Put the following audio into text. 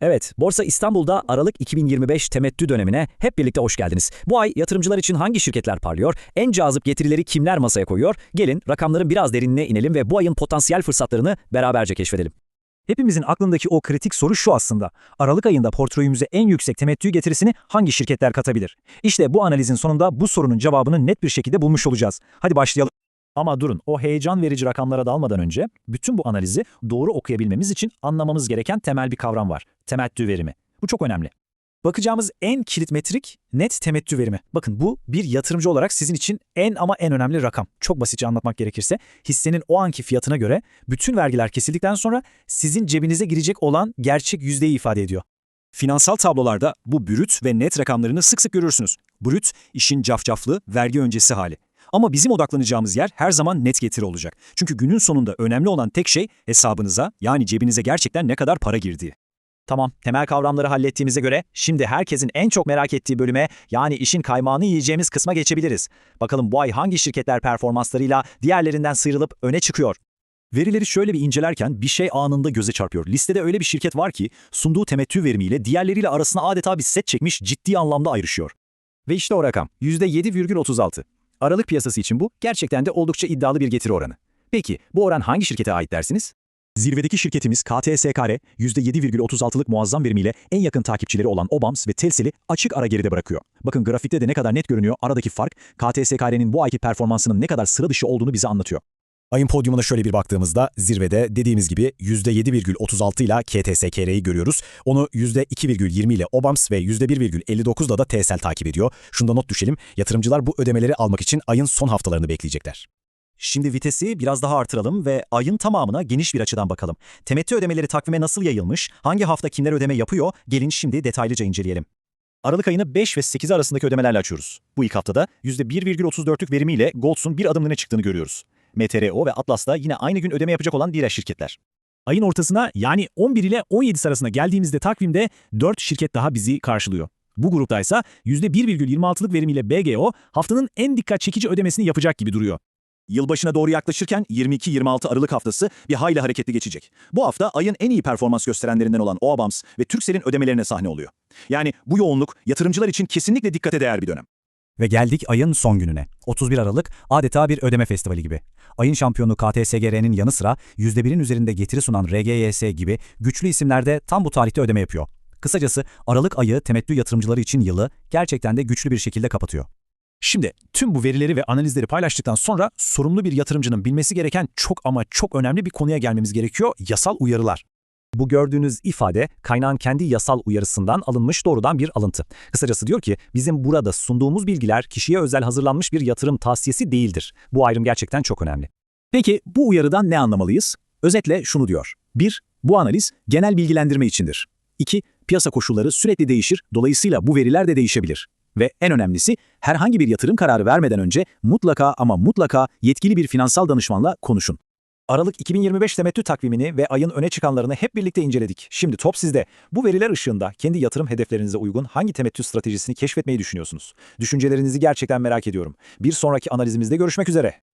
Evet, Borsa İstanbul'da Aralık 2025 temettü dönemine hep birlikte hoş geldiniz. Bu ay yatırımcılar için hangi şirketler parlıyor, en cazip getirileri kimler masaya koyuyor? Gelin rakamların biraz derinine inelim ve bu ayın potansiyel fırsatlarını beraberce keşfedelim. Hepimizin aklındaki o kritik soru şu aslında. Aralık ayında portföyümüze en yüksek temettü getirisini hangi şirketler katabilir? İşte bu analizin sonunda bu sorunun cevabını net bir şekilde bulmuş olacağız. Hadi başlayalım. Ama durun, o heyecan verici rakamlara dalmadan önce bütün bu analizi doğru okuyabilmemiz için anlamamız gereken temel bir kavram var. Temettü verimi. Bu çok önemli. Bakacağımız en kilit metrik net temettü verimi. Bakın bu bir yatırımcı olarak sizin için en ama en önemli rakam. Çok basitçe anlatmak gerekirse hissenin o anki fiyatına göre bütün vergiler kesildikten sonra sizin cebinize girecek olan gerçek yüzdeyi ifade ediyor. Finansal tablolarda bu brüt ve net rakamlarını sık sık görürsünüz. Brüt, işin cafcaflı, vergi öncesi hali. Ama bizim odaklanacağımız yer her zaman net getiri olacak. Çünkü günün sonunda önemli olan tek şey hesabınıza yani cebinize gerçekten ne kadar para girdiği. Tamam, temel kavramları hallettiğimize göre şimdi herkesin en çok merak ettiği bölüme yani işin kaymağını yiyeceğimiz kısma geçebiliriz. Bakalım bu ay hangi şirketler performanslarıyla diğerlerinden sıyrılıp öne çıkıyor? Verileri şöyle bir incelerken bir şey anında göze çarpıyor. Listede öyle bir şirket var ki sunduğu temettü verimiyle diğerleriyle arasına adeta bir set çekmiş ciddi anlamda ayrışıyor. Ve işte o rakam %7,36. Aralık piyasası için bu gerçekten de oldukça iddialı bir getiri oranı. Peki bu oran hangi şirkete ait dersiniz? Zirvedeki şirketimiz KTSKR %7,36'lık muazzam verimiyle en yakın takipçileri olan Obams ve Telsel'i açık ara geride bırakıyor. Bakın grafikte de ne kadar net görünüyor aradaki fark KTSKR'nin bu ayki performansının ne kadar sıra dışı olduğunu bize anlatıyor. Ayın podyumuna şöyle bir baktığımızda zirvede dediğimiz gibi %7,36 ile KTSKR'yi görüyoruz. Onu %2,20 ile Obams ve %1,59 ile da TSL takip ediyor. Şunda not düşelim, yatırımcılar bu ödemeleri almak için ayın son haftalarını bekleyecekler. Şimdi vitesi biraz daha artıralım ve ayın tamamına geniş bir açıdan bakalım. Temettü ödemeleri takvime nasıl yayılmış, hangi hafta kimler ödeme yapıyor, gelin şimdi detaylıca inceleyelim. Aralık ayını 5 ve 8 arasındaki ödemelerle açıyoruz. Bu ilk haftada %1,34'lük verimiyle Golds'un bir adım öne çıktığını görüyoruz. MTRO ve Atlas'ta yine aynı gün ödeme yapacak olan diğer şirketler. Ayın ortasına yani 11 ile 17 arasına geldiğimizde takvimde 4 şirket daha bizi karşılıyor. Bu gruptaysa %1,26'lık verimiyle BGO haftanın en dikkat çekici ödemesini yapacak gibi duruyor. Yılbaşına doğru yaklaşırken 22-26 Aralık haftası bir hayli hareketli geçecek. Bu hafta ayın en iyi performans gösterenlerinden olan Oabams ve Turkcell'in ödemelerine sahne oluyor. Yani bu yoğunluk yatırımcılar için kesinlikle dikkate değer bir dönem. Ve geldik ayın son gününe. 31 Aralık adeta bir ödeme festivali gibi. Ayın şampiyonu KTSGR'nin yanı sıra %1'in üzerinde getiri sunan RGYS gibi güçlü isimler de tam bu tarihte ödeme yapıyor. Kısacası Aralık ayı temettü yatırımcıları için yılı gerçekten de güçlü bir şekilde kapatıyor. Şimdi tüm bu verileri ve analizleri paylaştıktan sonra sorumlu bir yatırımcının bilmesi gereken çok ama çok önemli bir konuya gelmemiz gerekiyor. Yasal uyarılar. Bu gördüğünüz ifade kaynağın kendi yasal uyarısından alınmış doğrudan bir alıntı. Kısacası diyor ki bizim burada sunduğumuz bilgiler kişiye özel hazırlanmış bir yatırım tavsiyesi değildir. Bu ayrım gerçekten çok önemli. Peki bu uyarıdan ne anlamalıyız? Özetle şunu diyor. 1. Bu analiz genel bilgilendirme içindir. 2. Piyasa koşulları sürekli değişir, dolayısıyla bu veriler de değişebilir. Ve en önemlisi herhangi bir yatırım kararı vermeden önce mutlaka ama mutlaka yetkili bir finansal danışmanla konuşun. Aralık 2025 temettü takvimini ve ayın öne çıkanlarını hep birlikte inceledik. Şimdi top sizde. Bu veriler ışığında kendi yatırım hedeflerinize uygun hangi temettü stratejisini keşfetmeyi düşünüyorsunuz? Düşüncelerinizi gerçekten merak ediyorum. Bir sonraki analizimizde görüşmek üzere.